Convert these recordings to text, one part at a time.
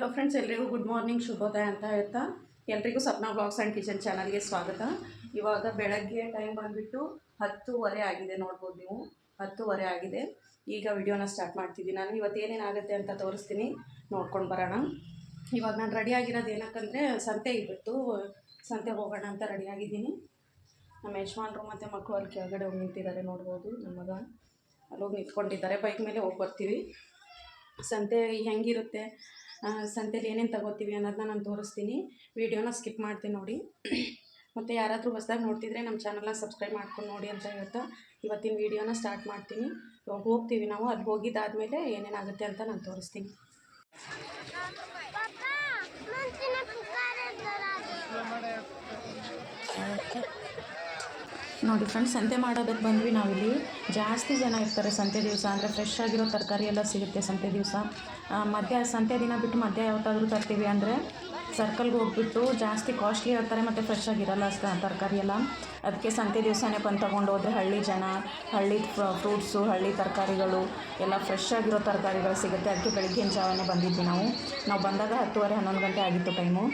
Hello friends ಎಲ್ರಿಗೂ good morning ಶುಭೋದಯ ಅಂತ ಹೇಳ್ತಾ ಎಲ್ರಿಗೂ ಸಪ್ನಾ ಬ್ಲಾಗ್ಸ್ ಆ್ಯಂಡ್ ಕಿಚನ್ ಚಾನಲ್ಗೆ ಸ್ವಾಗತ. ಇವಾಗ ಬೆಳಗ್ಗೆ ಟೈಮ್ ಬಂದುಬಿಟ್ಟು ಹತ್ತೂವರೆ ಆಗಿದೆ, ನೋಡ್ಬೋದು ನೀವು. ಹತ್ತೂವರೆ ಆಗಿದೆ. ಈಗ ವಿಡಿಯೋನ ಸ್ಟಾರ್ಟ್ ಮಾಡ್ತಿದ್ದೀನಿ. ನಾನು ಇವತ್ತು ಏನೇನಾಗುತ್ತೆ ಅಂತ ತೋರಿಸ್ತೀನಿ. ನೋಡ್ಕೊಂಡು ಬರೋಣ. ಇವಾಗ ನಾನು ರೆಡಿ ಆಗಿರೋದು ಏನಕ್ಕಂದರೆ ಸಂತೆ ಇವತ್ತು ಸಂತೆ ಹೋಗೋಣ ಅಂತ ರೆಡಿ ಆಗಿದ್ದೀನಿ. ನಮ್ಮ ಯಜಮಾನ್ರು ಮತ್ತು ಮಕ್ಕಳು ಅಲ್ಲಿ ಕೆಳಗಡೆ ಹೋಗಿ ನಿಂತಿದ್ದಾರೆ, ನೋಡ್ಬೋದು ನಮ್ಮ ಮಗ. ಅಲ್ಲಿ ಹೋಗಿ ನಿಂತ್ಕೊಂಡಿದ್ದಾರೆ. ಬೈಕ್ ಮೇಲೆ ಹೋಗಿ ಬರ್ತೀವಿ. ಸಂತೆ ಹೆಂಗಿರುತ್ತೆ? ಸಂತೆಲಿ ಏನೇನು ತಗೋತೀವಿ ಅನ್ನೋದನ್ನ ನಾನು ತೋರಿಸ್ತೀನಿ. ವೀಡಿಯೋನ ಸ್ಕಿಪ್ ಮಾಡ್ತೀನಿ ನೋಡಿ. ಮತ್ತು ಯಾರಾದರೂ ಹೊಸದಾಗಿ ನೋಡ್ತಿದ್ರೆ ನಮ್ಮ ಚಾನಲ್ನ ಸಬ್ಸ್ಕ್ರೈಬ್ ಮಾಡ್ಕೊಂಡು ನೋಡಿ ಅಂತ ಹೇಳ್ತಾ ಇವತ್ತಿನ ವೀಡಿಯೋನ ಸ್ಟಾರ್ಟ್ ಮಾಡ್ತೀನಿ. ಹೋಗ್ತೀವಿ ನಾವು. ಅಲ್ಲಿ ಹೋಗಿದ್ದಾದಮೇಲೆ ಏನೇನಾಗುತ್ತೆ ಅಂತ ನಾನು ತೋರಿಸ್ತೀನಿ. ನೋಡಿ ಫ್ರೆಂಡ್ಸ್ ಸಂತೆ ಮಾಡೋದಕ್ಕೆ ಬಂದ್ವಿ ನಾವಿಲ್ಲಿ. ಜಾಸ್ತಿ ಜನ ಇರ್ತಾರೆ ಸಂತೆ ದಿವಸ, ಅಂದರೆ ಫ್ರೆಶ್ ಆಗಿರೋ ತರಕಾರಿ ಎಲ್ಲ ಸಿಗುತ್ತೆ ಸಂತೆ ದಿವಸ. ಮಧ್ಯ, ಸಂತೆ ದಿನ ಬಿಟ್ಟು ಮಧ್ಯ ಯಾವತ್ತಾದರೂ ತರ್ತೀವಿ ಅಂದರೆ ಸರ್ಕಲ್ಗೆ ಹೋಗ್ಬಿಟ್ಟು ಜಾಸ್ತಿ ಕಾಸ್ಟ್ಲಿ ಇರ್ತಾರೆ ಮತ್ತು ಫ್ರೆಶ್ ಆಗಿರಲ್ಲ ತರಕಾರಿ ಎಲ್ಲ. ಅದಕ್ಕೆ ಸಂತೆ ದಿವಸನೇ ಬಂದು ತೊಗೊಂಡು ಹೋದರೆ ಹಳ್ಳಿ ಜನ, ಹಳ್ಳಿ ಫ್ರೂಟ್ಸು ಹಳ್ಳಿ ತರಕಾರಿಗಳು, ಎಲ್ಲ ಫ್ರೆಶ್ ಆಗಿರೋ ತರಕಾರಿಗಳು ಸಿಗುತ್ತೆ. ಅದಕ್ಕೆ ಬೆಳಗ್ಗಿನ ಜಾವನೇ ಬಂದಿದ್ವಿ ನಾವು. ನಾವು ಬಂದಾಗ ಹತ್ತುವರೆ, ಹನ್ನೊಂದು ಗಂಟೆ ಆಗಿತ್ತು ಟೈಮು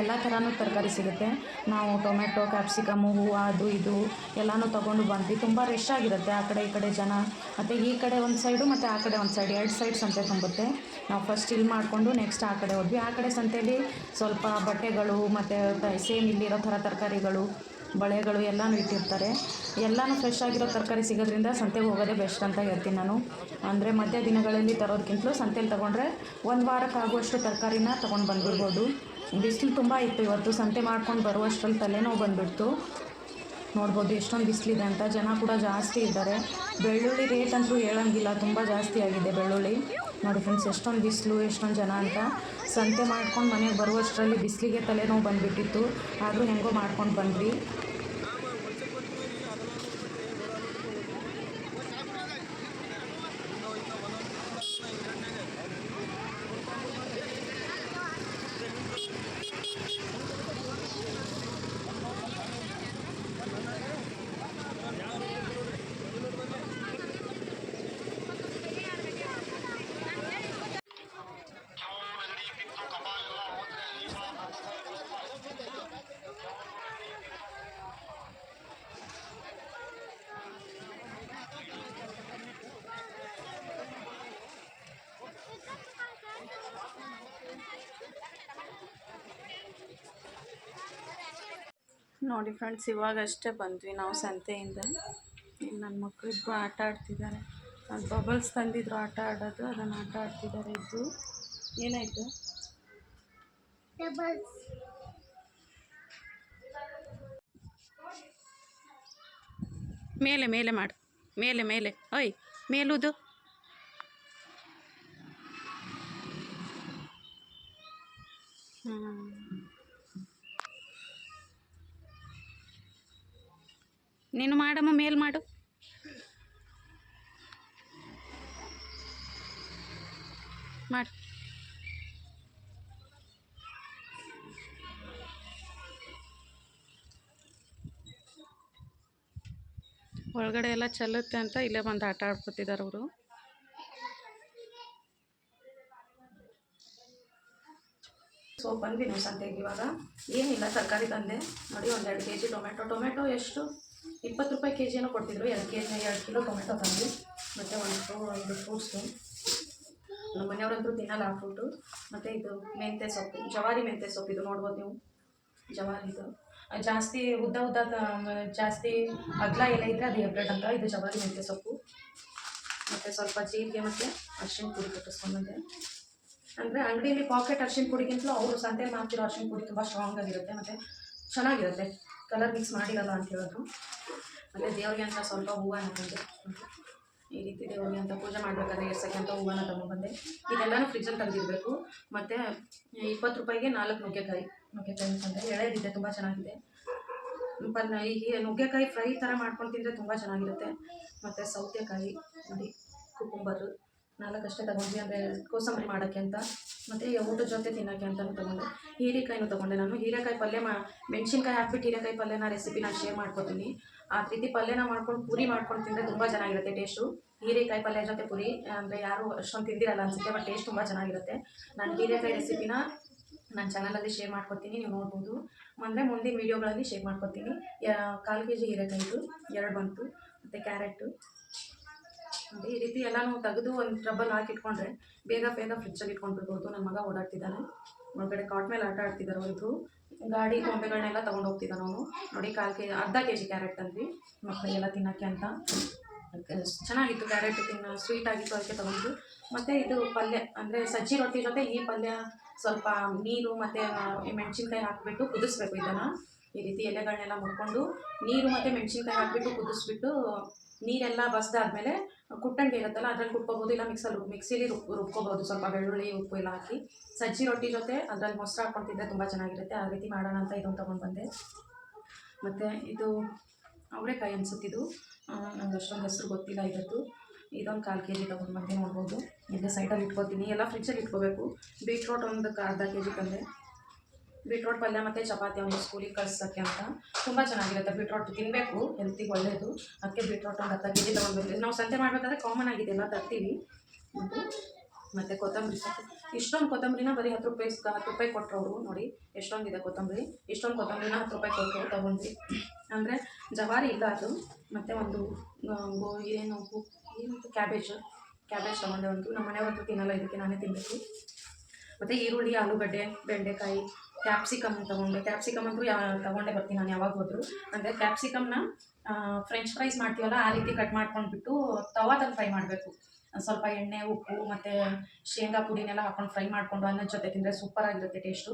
ಎಲ್ಲ ಥರನೂ ತರಕಾರಿ ಸಿಗುತ್ತೆ. ನಾವು ಟೊಮೆಟೊ ಕ್ಯಾಪ್ಸಿಕಮು, ಹೂವು, ಅದು ಇದು ಎಲ್ಲನೂ ತೊಗೊಂಡು ಬಂದ್ವಿ. ತುಂಬ ರಶ್ ಆಗಿರುತ್ತೆ. ಆ ಕಡೆ ಈ ಕಡೆ ಜನ ಮತ್ತು ಈ ಕಡೆ ಒಂದು ಸೈಡು ಮತ್ತು ಆ ಕಡೆ ಒಂದು ಸೈಡ್ ಎರಡು ಸೈಡ್ ಸಂತೆ ತುಂಬುತ್ತೆ. ನಾವು ಫಸ್ಟ್ ಇಲ್ಲಿ ಮಾಡಿಕೊಂಡು ನೆಕ್ಸ್ಟ್ ಆ ಕಡೆ ಹೋದ್ವಿ. ಆ ಕಡೆ ಸಂತೆಯಲ್ಲಿ ಸ್ವಲ್ಪ ಬಟ್ಟೆಗಳು ಮತ್ತು ಸೇಮ್ ಇಲ್ಲಿರೋ ಥರ ತರಕಾರಿಗಳು ಬಳೆಗಳು ಎಲ್ಲನೂ ಇಟ್ಟಿರ್ತಾರೆ. ಎಲ್ಲನೂ ಫ್ರೆಶ್ ಆಗಿರೋ ತರಕಾರಿ ಸಿಗೋದ್ರಿಂದ ಸಂತೆಗೆ ಹೋಗೋದೇ ಬೆಸ್ಟ್ ಅಂತ ಹೇಳ್ತೀನಿ ನಾನು. ಅಂದರೆ ಮಧ್ಯ ದಿನಗಳಲ್ಲಿ ತರೋದಕ್ಕಿಂತಲೂ ಸಂತೆಯಲ್ಲಿ ತೊಗೊಂಡ್ರೆ ಒಂದು ವಾರಕ್ಕಾಗುವಷ್ಟು ತರಕಾರಿನ ತೊಗೊಂಡು ಬಂದ್ಬಿಡ್ಬೋದು ಬಿಸಿಲು ತುಂಬ ಇತ್ತು ಇವತ್ತು, ಸಂತೆ ಮಾಡ್ಕೊಂಡು ಬರುವಷ್ಟರಲ್ಲಿ ತಲೆನೋವು ಬಂದ್ಬಿಡ್ತು. ನೋಡ್ಬೋದು ಎಷ್ಟೊಂದು ಬಿಸಿಲಿದೆ ಅಂತ. ಜನ ಕೂಡ ಜಾಸ್ತಿ ಇದ್ದಾರೆ. ಬೆಳ್ಳುಳ್ಳಿ ರೇಟ್ ಅಂತೂ ಹೇಳೋಂಗಿಲ್ಲ, ತುಂಬ ಜಾಸ್ತಿ ಆಗಿದೆ ಬೆಳ್ಳುಳ್ಳಿ. ನೋಡಿ ಫ್ರೆಂಡ್ಸ್ ಎಷ್ಟೊಂದು ಬಿಸಿಲು, ಎಷ್ಟೊಂದು ಜನ ಅಂತ. ಸಂತೆ ಮಾಡ್ಕೊಂಡು ಮನೆಗೆ ಬರುವಷ್ಟರಲ್ಲಿ ಬಿಸಿಲಿಗೆ ತಲೆನೋವು ಬಂದುಬಿಟ್ಟಿತ್ತು. ಆದರೂ ಹೆಂಗೋ ಮಾಡ್ಕೊಂಡು ಬಂದ್ವಿ. ನೋಡಿ ಫ್ರೆಂಡ್ಸ್ ಇವಾಗಷ್ಟೇ ಬಂದ್ವಿ ನಾವು ಸಂತೆಯಿಂದ. ನನ್ನ ನನ್ನ ಇಬ್ಬರು ಆಟ ಆಡ್ತಿದ್ದಾರೆ. ಅದು ಬಬಲ್ಸ್ ತಂದಿದ್ರು ಆಟ ಆಡೋದು ಅದನ್ನು ಆಟ ಆಡ್ತಿದ್ದಾರೆ ಇಬ್ಬರು ಏನಾಯಿತು. ಮೇಲೆ ಮೇಲೆ ಮಾಡು. ಮೇಲೆ ಮೇಲೆ. ಓಯ್ ಮೇಲುದು. ನೀನು ಮಾಡಮ್ಮ, ಮೇಲ್ ಮಾಡು. ಮಾಡು. ಒಳಗಡೆ ಎಲ್ಲ ಚೆಲ್ಲುತ್ತೆ ಅಂತ ಇಲ್ಲೇ ಬಂದು ಆಟ ಆಡ್ಕೊತಿದ್ದಾರೆ ಅವರು. ಸೊ ಬಂದ್ವಿ ನಾವು ಸಂತೆಗೆ ಇವಾಗ. ಏನಿಲ್ಲ, ತರಕಾರಿ ತಂದೆ. ನೋಡಿ ಒಂದು ಎರಡು ಕೆ ಜಿ ಟೊಮೆಟೊ ಟೊಮೆಟೊ ಎಷ್ಟು? ಇಪ್ಪತ್ತು ರೂಪಾಯಿ ಕೆ ಜಿನೂ ಕೊಡ್ತಿದ್ರು. ಎರಡು ಕೆ ಜಿ ಎರಡು ಕಿಲೋ ಟೊಮೆಟೊ ತಂದು ಮತ್ತು ಒಂದು ಫ್ರೂ, ಒಂದು ಫ್ರೂಟ್ಸು. ನಮ್ಮ ಮನೆಯವರಂತೂ ತಿನ್ನಲ್ಲ ಆ ಫ್ರೂಟು. ಮತ್ತು ಇದು ಮೆಂತ್ಯ ಸೊಪ್ಪು, ಜವಾರಿ ಮೆಂತ್ಯ ಸೊಪ್ಪು ಇದು ನೋಡ್ಬೋದು ನೀವು. ಜವಾರಿದು ಜಾಸ್ತಿ ಉದ್ದ ಉದ್ದ ಜಾಸ್ತಿ ಅಗ್ಲ ಎಲ್ಲ ಇದ್ದರೆ ಅದು ಎಬ್ರೆಡ್ ಅಂತ. ಇದು ಜವಾರಿ ಮೆಂತ್ಯ ಸೊಪ್ಪು. ಮತ್ತು ಸ್ವಲ್ಪ ಜೀರಿಗೆ ಮತ್ತು ಅರ್ಶಿನ ಪುಡಿ ಕಟ್ಟಿಸ್ಕೊಂಡ್ಬಂದೆ. ಅಂದರೆ ಅಂಗಡಿಯಲ್ಲಿ ಪಾಕೆಟ್ ಅರಿಶಿಣ ಪುಡಿಗಿಂತಲೂ ಅವರು ಸಂತೆ ಮಾಡ್ತಿರೋ ಅರಿಶಿಣ ಪುಡಿ ತುಂಬ ಸ್ಟ್ರಾಂಗ್ ಆಗಿರುತ್ತೆ. ಮತ್ತು ಚೆನ್ನಾಗಿರುತ್ತೆ. ಕಲರ್ ಮಿಕ್ಸ್ ಮಾಡಿರಲ್ಲ ಅಂತ ಹೇಳೋದು ಮತ್ತು ದೇವ್ರಿಗೆ ಅಂತ ಸ್ವಲ್ಪ ಹೂವನ್ನು ಬಂದೆ ಈ ರೀತಿ ದೇವ್ರಿಗೆ ಅಂತ ಪೂಜೆ ಮಾಡಬೇಕಾದ್ರೆ ಎರ್ಸಕ್ಕೆ ಅಂತ ಹೂವನ್ನು ತಗೊಂಡ್ಬಂದೆ. ಇದೆಲ್ಲನೂ ಫ್ರಿಜ್ಜಲ್ಲಿ ತೆಗೆದಿರಬೇಕು. ಮತ್ತು ಇಪ್ಪತ್ತು ರೂಪಾಯಿಗೆ ನಾಲ್ಕು ನುಗ್ಗೆಕಾಯಿ ನುಗ್ಗೆಕಾಯಿ ಅಂತಂದರೆ ಎಳೆದಿದೆ, ತುಂಬ ಚೆನ್ನಾಗಿದೆ. ಪನ್ನ ಈ ನುಗ್ಗೆಕಾಯಿ ಫ್ರೈ ಥರ ಮಾಡ್ಕೊಂಡು ತಿಂದರೆ ತುಂಬ ಚೆನ್ನಾಗಿರುತ್ತೆ. ಮತ್ತು ಸೌತೆಕಾಯಿ, ನೋಡಿ ಕುಕುಂಬರು ನಾಲ್ಕಷ್ಟೇ ತಗೊಂಡ್ವಿ ಅಂದರೆ ಕೋಸಂಬರಿ ಮಾಡೋಕ್ಕೆ ಅಂತ, ಮತ್ತು ಊಟದ ಜೊತೆ ತಿನ್ನೋಕ್ಕೆ ಅಂತಲೂ ತಗೊಂಡೆ. ಹೀರೆಕಾಯಿನೂ ತೊಗೊಂಡೆ ನಾನು. ಹೀರೆಕಾಯಿ ಪಲ್ಯ ಮಾ, ಮೆಣಸಿನ್ಕಾಯಿ ಹಾಕ್ಬಿಟ್ಟು ಹೀರೆಕಾಯಿ ಪಲ್ಯನ ರೆಸಿಪಿ ನಾನು ಶೇರ್ ಮಾಡ್ಕೊತೀನಿ. ಆ ರೀತಿ ಪಲ್ಯನ ಮಾಡ್ಕೊಂಡು, ಪೂರಿ ಮಾಡ್ಕೊಂಡು ತಿಂದರೆ ತುಂಬ ಚೆನ್ನಾಗಿರುತ್ತೆ ಟೇಸ್ಟು ಹೀರೆಕಾಯಿ ಪಲ್ಯ ಜೊತೆ ಪುರಿ, ಅಂದರೆ ಯಾರು ಅಷ್ಟೊಂದು ತಿಂದಿರಲ್ಲ ಅನಿಸುತ್ತೆ ಬಟ್ ಟೇಸ್ಟ್ ತುಂಬ ಚೆನ್ನಾಗಿರುತ್ತೆ. ನಾನು ಹೀರೆಕಾಯಿ ರೆಸಿಪಿನ ನನ್ನ ಚಾನಲಲ್ಲಿ ಶೇರ್ ಮಾಡ್ಕೊತೀನಿ, ನೀವು ನೋಡ್ಬೋದು. ಅಂದರೆ ಮುಂದಿನ ವೀಡಿಯೋಗಳಲ್ಲಿ ಶೇರ್ ಮಾಡ್ಕೊತೀನಿ. ಕಾಲು ಕೆ ಜಿ ಹೀರೆಕಾಯಿದು, ಎರಡು ಬಂತು, ಮತ್ತು ಕ್ಯಾರೆಟು. ಈ ರೀತಿ ಎಲ್ಲನೂ ತೆಗೆದು ಒಂದು ಟ್ರಬಲ್ ಹಾಕಿ ಇಟ್ಕೊಂಡ್ರೆ ಬೇಗ ಬೇಗ ಫ್ರಿಜ್ಜಲ್ಲಿ ಇಟ್ಕೊಂಡ್ಬಿಡ್ಬೋದು ನನ್ನ ಮಗ ಓಡಾಡ್ತಿದ್ದಾನೆ. ಒಳಗಡೆ ಕಾಟ್ ಮೇಲೆ ಆಟ ಆಡ್ತಿದ್ದಾರೆ ಅವರಿಬ್ರು. ಗಾಡಿ ಕೊಂಬೆಗಳನ್ನೆಲ್ಲ ತೊಗೊಂಡು ಹೋಗ್ತಿದ್ದಾನೆ ಅವನು. ನೋಡಿ ಕಾಲು ಕೆ ಅರ್ಧ ಕೆ ಜಿ ಕ್ಯಾರೆಟ್ ತಂದ್ವಿ. ಮಕ್ಕಳಿಗೆಲ್ಲ ತಿನ್ನೋಕ್ಕೆ ಅಂತ. ಚೆನ್ನಾಗಿತ್ತು ಕ್ಯಾರೆಟ್ ತಿನ್ನ ಸ್ವೀಟ್ ಆಗಿತ್ತು ಅದಕ್ಕೆ ತೊಗೊಂಡು ಮತ್ತು ಇದು ಪಲ್ಯ, ಅಂದರೆ ಸಜ್ಜಿ ರೊಟ್ಟಿ ಜೊತೆ ಈ ಪಲ್ಯ ಸ್ವಲ್ಪ ನೀರು ಮತ್ತು ಮೆಣಸಿನ್ಕಾಯಿ ಹಾಕಿಬಿಟ್ಟು ಕುದಿಸ್ಬೇಕು ಇದನ್ನು. ಈ ರೀತಿ ಎಲೆಗಳನ್ನೆಲ್ಲ ಮುಟ್ಕೊಂಡು ನೀರು ಮತ್ತು ಮೆಣಸಿನ್ಕಾಯಿ ಹಾಕಿಬಿಟ್ಟು ಕುದಿಸ್ಬಿಟ್ಟು ನೀರೆಲ್ಲ ಬಸ್ದಾದ್ಮೇಲೆ ಕುಟ್ಟಂಗೆ ಇರುತ್ತಲ್ಲ, ಅದ್ರಲ್ಲಿ ಕುಟ್ಕೋಬೋದು, ಇಲ್ಲ ಮಿಕ್ಸಲ್ಲಿ ಮಿಕ್ಸಿಲಿ ರುಬ್, ರುಬ್ಕೋಬೋದು. ಸ್ವಲ್ಪ ಬೆಳ್ಳುಳ್ಳಿ, ಉಪ್ಪು ಎಲ್ಲ ಹಾಕಿ. ಸಜ್ಜಿ ರೊಟ್ಟಿ ಜೊತೆ ಅದ್ರಲ್ಲಿ ಮೊಸರು ಹಾಕ್ಕೊಂಡು ತಿಂದರೆ ತುಂಬ ಚೆನ್ನಾಗಿರುತ್ತೆ. ಆ ರೀತಿ ಮಾಡೋಣ ಅಂತ ಇದನ್ನು ತೊಗೊಂಡು ಬಂದೆ. ಮತ್ತು ಇದು ಅವರೆಕಾಯಿ ಅನ್ಸುತ್ತಿದ್ದು ನಂಗೆ ಅಷ್ಟೊಂದು ಹೆಸರು ಗೊತ್ತಿಲ್ಲ ಇವತ್ತು ಇದೊಂದು ಕಾಲು ಕೆ ಜಿ ತೊಗೊಂಡು ಬಂದೆ, ನೋಡ್ಬೋದು. ಇಲ್ಲೇ ಸೈಡಲ್ಲಿ ಇಟ್ಕೋತೀನಿ. ಎಲ್ಲ ಫ್ರಿಜ್ಜಲ್ಲಿ ಇಟ್ಕೋಬೇಕು. ಬೀಟ್ರೋಟ್ ಒಂದು ಅರ್ಧ ಕೆ ಜಿ ತಂದೆ. ಬೀಟ್ರೋಟ್ ಪಲ್ಯ ಮತ್ತು ಚಪಾತಿ ಒಂದು ಸ್ಕೂಲಿಗೆ ಕಳಿಸೋಕ್ಕೆ ಅಂತ. ತುಂಬ ಚೆನ್ನಾಗಿರುತ್ತೆ. ಬೀಟ್ರೋಟ್ ತಿನ್ನಬೇಕು ಹೆಲ್ತಿಗೆ ಒಳ್ಳೆಯದು ಅದಕ್ಕೆ ಬೀಟ್ರೋಟ್ ಒಂದು ಹತ್ತು ಕೆ ಜಿ ತೊಗೊಂಡ್ಬಂದಿದ್ದು ನಾವು ಸಂತೆ ಮಾಡಬೇಕಾದ್ರೆ ಕಾಮನ್ ಆಗಿದೆ, ಎಲ್ಲ ತರ್ತೀವಿ. ಮತ್ತು ಕೊತ್ತಂಬರಿ ಸೊಪ್ಪು. ಇಷ್ಟೊಂದು ಕೊತ್ತಂಬರಿನ ಬರೀ ಹತ್ತು ರೂಪಾಯಿ ಹತ್ತು ರೂಪಾಯಿ ಕೊಟ್ಟರು ನೋಡಿ, ಎಷ್ಟೊಂದಿದೆ ಕೊತ್ತಂಬರಿ. ಇಷ್ಟೊಂದು ಕೊತ್ತಂಬರಿನ ಹತ್ತು ರೂಪಾಯಿ ಕೊಟ್ಟರು ತೊಗೊಂಡ್ವಿ. ಅಂದರೆ ಜವಾರಿ ಇಲ್ಲ ಅದು. ಮತ್ತು ಒಂದು ಗೋ, ಏನು ಹೂ- ಏನು ಕ್ಯಾಬೇಜ್. ಕ್ಯಾಬೇಜ್ ತೊಗೊಂಡೆ ಒಂದು. ನಮ್ಮ ಮನೆಯವ್ರದ್ದು ತಿನ್ನಲ್ಲ, ಇದಕ್ಕೆ ನಾನೇ ತಿನ್ನಬೇಕು ಮತ್ತು ಈರುಳ್ಳಿ, ಆಲೂಗಡ್ಡೆ, ಬೆಂಡೆಕಾಯಿ ಕ್ಯಾಪ್ಸಿಕಮ್ ತೊಗೊಂಡೆ. ಕ್ಯಾಪ್ಸಿಕಮ್ ಅಂತೂ ಯಾವ ತೊಗೊಂಡೆ ಬರ್ತೀನಿ ನಾನು ಯಾವಾಗ ಹೋದ್ರು. ಅಂದರೆ ಕ್ಯಾಪ್ಸಿಕಮ್ನ ಫ್ರೆಂಚ್ ಫ್ರೈಸ್ ಮಾಡ್ತೀವಲ್ಲ, ಆ ರೀತಿ ಕಟ್ ಮಾಡ್ಕೊಂಡ್ಬಿಟ್ಟು ತವಾದಲ್ಲಿ ಫ್ರೈ ಮಾಡಬೇಕು. ಸ್ವಲ್ಪ ಎಣ್ಣೆ, ಉಪ್ಪು ಮತ್ತು ಶೇಂಗಾ ಪುಡಿನೆಲ್ಲ ಹಾಕೊಂಡು ಫ್ರೈ ಮಾಡಿಕೊಂಡು ಅನ್ನದ ಜೊತೆ ತಿಂದರೆ ಸೂಪರಾಗಿರುತ್ತೆ ಟೇಸ್ಟು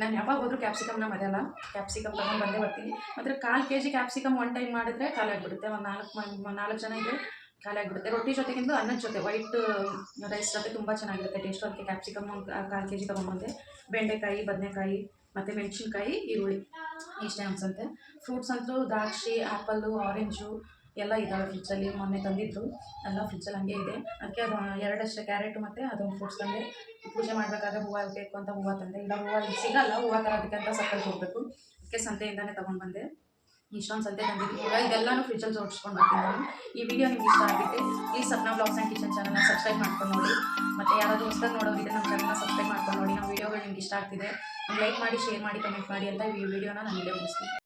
ನಾನು ಯಾವಾಗ ಹೋದರೂ ಕ್ಯಾಪ್ಸಿಕಮ್ನ ಮರೆಯಲ್ಲ. ಕ್ಯಾಪ್ಸಿಕಮ್ ತೊಗೊಂಡು ಬಂದೇ ಬರ್ತೀನಿ. ಮತ್ತು ಕಾಲು K G capsicum one time ಮಾಡಿದ್ರೆ ಖಾಲಿ ಆಗಿಬಿಡುತ್ತೆ ಒಂದು ನಾಲ್ಕು ನಾಲ್ಕು ಜನ ಇದ್ದರೆ ಖಾಲಿ ಆಗಿಬಿಡುತ್ತೆ ರೊಟ್ಟಿ ಜೊತೆಗಿಂತ ಅನ್ನದ ಜೊತೆ ವೈಟ್ ರೈಸ್ ಜೊತೆ ತುಂಬ ಚೆನ್ನಾಗಿರುತ್ತೆ. ಟೇಸ್ಟು ಅದಕ್ಕೆ ಕ್ಯಾಪ್ಸಿಕಮ್ ಕಾಲು ಕೆ ಜಿ ತೊಗೊಂಬಂದೆ ಬೆಂಡೆಕಾಯಿ, ಬದನೆಕಾಯಿ, ಮತ್ತು ಮೆಣಸಿನ್ಕಾಯಿ, ಈರುಳ್ಳಿ ಇಷ್ಟೇ ಅನ್ಸುತ್ತೆ. ಫ್ರೂಟ್ಸ್ ಅಂತೂ ದ್ರಾಕ್ಷಿ ಆ್ಯಪಲ್ಲು ಆರೆಂಜು ಎಲ್ಲ ಇದ್ದಾವೆ ಫ್ರಿಜ್ಜಲ್ಲಿ ಮೊನ್ನೆ ತಂದಿದ್ದು ಎಲ್ಲ ಫ್ರಿಜ್ಜಲ್ಲಿ ಹಂಗೆ ಇದೆ. ಅದಕ್ಕೆ ಅದು ಎರಡಷ್ಟು ಕ್ಯಾರೆಟು ಮತ್ತು ಅದೊಂದು ಫ್ರೂಟ್ಸ್ ತಂದೆ. ಪೂಜೆ ಮಾಡಬೇಕಾದ್ರೆ ಹೂವು ಬೇಕು ಅಂತ ಹೂವು ತಂದೆ. ಇಲ್ಲ, ಹೂವು ಸಿಗಲ್ಲ. ಹೂವು ತರೋದಕ್ಕೆ ಅಂತ ಸಕ್ಕರೆ ಹೋಗಬೇಕು. ಅದಕ್ಕೆ ಸಂತೆಯಿಂದಲೇ ತೊಗೊಂಡು ಇಷ್ಟೊಂದು ಸಂತೆ ತಂದಿದ್ದೀನಿ ಈಗ ಇದೆಲ್ಲನೂ ಫ್ರಿಜ್ಜಲ್ಲಿ ಜೋಡಿಸ್ಕೊಂಡು ಬರ್ತೀನಿ ನಾನು. ಈ ವಿಡಿಯೋ ನಿಮ್ಗೆ ಇಷ್ಟ ಆಗಿದೆ please Sapna blogs and kitchen ಚಾನಲ್ನ ಸಬ್ಸ್ಕ್ರೈಬ್ ಮಾಡ್ಕೊಂಡು ನೋಡಿ. ಮತ್ತು ಯಾರಾದರೂ ಹೊಸದಾಗಿ ನೋಡೋದಿದ್ರೆ ನಮ್ಮ ಚಾನಲ್ನ ಸಬ್ಸ್ಕ್ರೈಬ್ ಮಾಡ್ಕೊಂಡು ನೋಡಿ. ನಮ್ಮ ವಿಡಿಯೋಗಳು ನಿಮ್ಗೆ ಇಷ್ಟ ಆಗ್ತಿದೆ ಲೈಕ್ ಮಾಡಿ ಶೇರ್ ಮಾಡಿ ಕಮೆಂಟ್ ಮಾಡಿ ಅಂತ ಈ ವಿಡಿಯೋನ ನಾನು ಇಲ್ಲೇ ಮುಗಿಸ್ತೀನಿ.